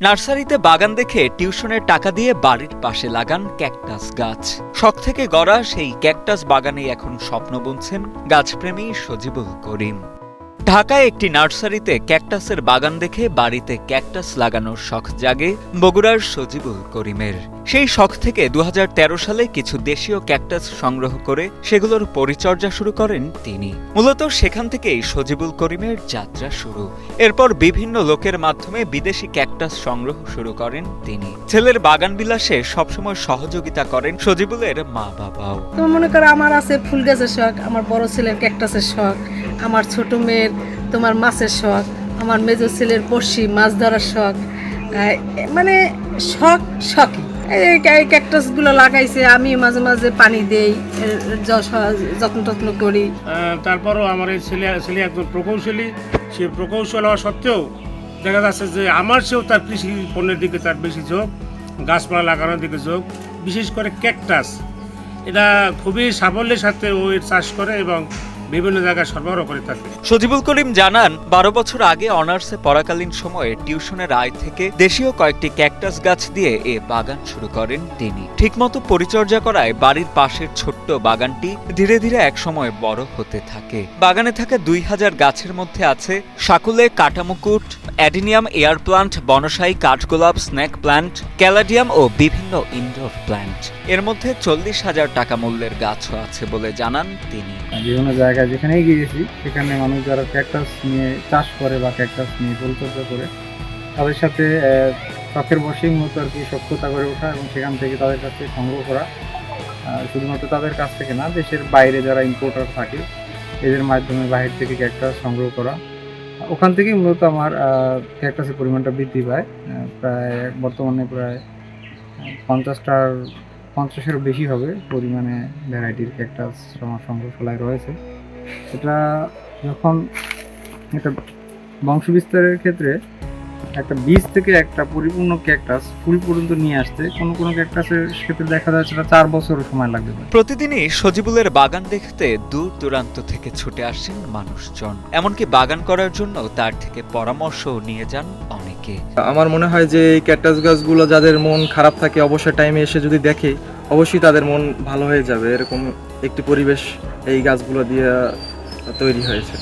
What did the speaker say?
নার্সারিতে বাগান দেখে টিউশনের টাকা দিয়ে বাড়ির পাশে লাগান ক্যাকটাস গাছ। শখ থেকে গড়া সেই ক্যাকটাস বাগানে এখন স্বপ্ন বুনছেন গাছপ্রেমী সজিবুল করিম। ঢাকায় একটি নার্সারিতে ক্যাকটাসের বাগান দেখে বাড়িতে ক্যাকটাস লাগানোর শখ জাগে বগুড়ার সজিবুল করিমের। সেই শখ থেকে দু হাজার তেরো সালে কিছু দেশীয় ক্যাকটাস সংগ্রহ করে সেগুলোর পরিচর্যা শুরু করেন তিনি। মূলত সেখান থেকেই সজিবুল করিমের যাত্রা শুরু। এরপর বিভিন্ন লোকের মাধ্যমে বিদেশি ক্যাকটাস সংগ্রহ শুরু করেন তিনি। ছেলের বাগান বিলাসে সবসময় সহযোগিতা করেন সজিবুলের মা বাবাও মনে করো আমার আছে ফুল গাছের শখ, আমার বড় ছেলের ক্যাকটাসের শখ। আমার ছোট মেয়ের তোমার মাছের শখ, আমার মেজ ছেলের বড়শি, মাছ ধরার শখ মানে শখ, শখই। এই ক্যাকটাসগুলো লাগাইছে, আমি মাঝে মাঝে পানি দেই যত্ন টত্ন করি। তারপরও আমার এই ছেলে ছেলে একজন প্রকৌশলী, সে প্রকৌশল হওয়া সত্ত্বেও দেখা যাচ্ছে যে আমার সেও তার কৃষি পণ্যের দিকে তার বেশি ঝোঁক, গাছপালা লাগানোর দিকে ঝোঁক, বিশেষ করে ক্যাকটাস এটা খুবই সাফল্যের সাথে ও চাষ করে এবং বিভিন্ন জায়গায় সরবরাহ করে থাকে। সজিবুল করিম জানান বারো বছর আগে অনার্সে পড়াকালীন সময়ে টিউশনের আয় থেকে দেশীয় কয়েকটি ক্যাকটাস গাছ দিয়ে এ বাগান শুরু করেন তিনি। ঠিকমতো পরিচর্যা করায় বাড়ির পাশের ছোট্ট বাগানটি ধীরে ধীরে একসময় বড় হতে থাকে। বাগানে থাকা দুই হাজার গাছের মধ্যে আছে সাকুলে কাটামুকুট অ্যাডিনিয়াম এয়ার প্লান্ট বনসাই কাঠগোলাপ স্ন্যাক প্ল্যান্ট ক্যালাডিয়াম ও বিভিন্ন ইনডোর প্ল্যান্ট এর মধ্যে চল্লিশ হাজার টাকা মূল্যের গাছও আছে বলে জানান তিনি। বিভিন্ন জায়গায় যেখানেই গিয়েছি সেখানে মানুষ যারা ক্যাকটাস নিয়ে চাষ করে বা ক্যাকটাস নিয়ে পরিচর্যা করে, তাদের সাথে শখের বসেই মতো আর কি সক্ষতা করে ওঠা এবং সেখান থেকে তাদের কাছ সংগ্রহ করা। শুধুমাত্র তাদের কাছ থেকে না, দেশের বাইরে যারা ইম্পোর্টার থাকে, এদের মাধ্যমে বাইরে থেকে ক্যাকটাস সংগ্রহ করা। ওখান থেকেই মূলত আমার ক্যাকটাসের পরিমাণটা বৃদ্ধি পায়। প্রায় বর্তমানে প্রায় পঞ্চাশটার পঞ্চাশেরও বেশি হবে পরিমাণে ভ্যারাইটির ক্যাকটাস আমার সংগ্রহশালায় রয়েছে। এটা যখন একটা বংশ বিস্তারের ক্ষেত্রে একটা বীজ থেকে একটা পরিপূর্ণ ক্যাকটাস ফুল পর্যন্ত নিয়ে আসতে কোনো কোনো ক্যাকটাসের ক্ষেত্রে দেখা যাচ্ছে সেটা চার বছরও সময় লাগতে পারে প্রতিদিনই সজিবুলের বাগান দেখতে দূর দূরান্ত থেকে ছুটে আসেন মানুষজন। এমনকি বাগান করার জন্য তার থেকে পরামর্শও নিয়ে যান অনেকে। আমার মনে হয় যে এই ক্যাকটাস গাছগুলো যাদের মন খারাপ থাকে অবসর টাইমে এসে যদি দেখে অবশ্যই তাদের মন ভালো হয়ে যাবে এরকম একটি পরিবেশ এই গাছগুলো দিয়ে তৈরি হয়েছে।